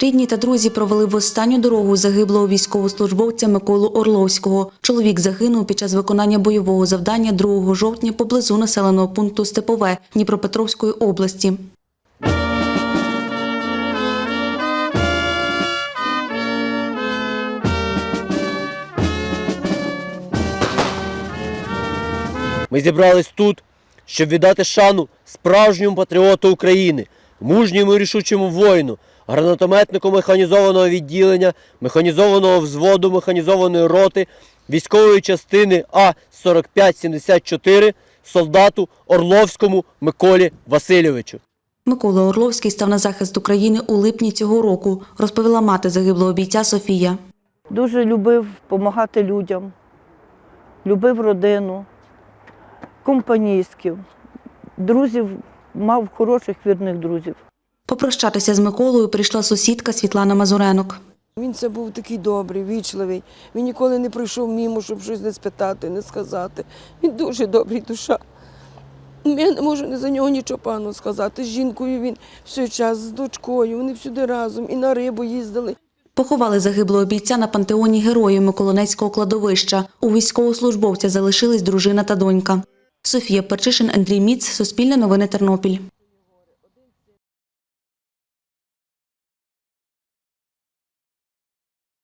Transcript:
Рідні та друзі провели в останню дорогу загиблого військовослужбовця Миколу Орловського. Чоловік загинув під час виконання бойового завдання 2 жовтня поблизу населеного пункту Степове Дніпропетровської області. Ми зібрались тут, щоб віддати шану справжньому патріоту України, мужньому і рішучому воїну, гранатометнику механізованого відділення, механізованого взводу, механізованої роти, військової частини А-4574, солдату Орловському Миколі Васильовичу. Микола Орловський став на захист України у липні цього року, розповіла мати загиблого бійця Софія. Дуже любив допомагати людям, любив родину, компанійськів, друзів, мав хороших вірних друзів. Попрощатися з Миколою прийшла сусідка Світлана Мазуренок. Він це був такий добрий, вічливий. Він ніколи не прийшов мімо, щоб щось не спитати, не сказати. Він дуже добрий душа. Я не можу не за нього нічого пану сказати. З жінкою він все час, з дочкою, вони всюди разом і на рибу їздили. Поховали загиблого бійця на пантеоні героїв Миколинецького кладовища. У військовослужбовця залишились дружина та донька. Софія Перчишин, Андрій Міц, Суспільне новини Тернопіль.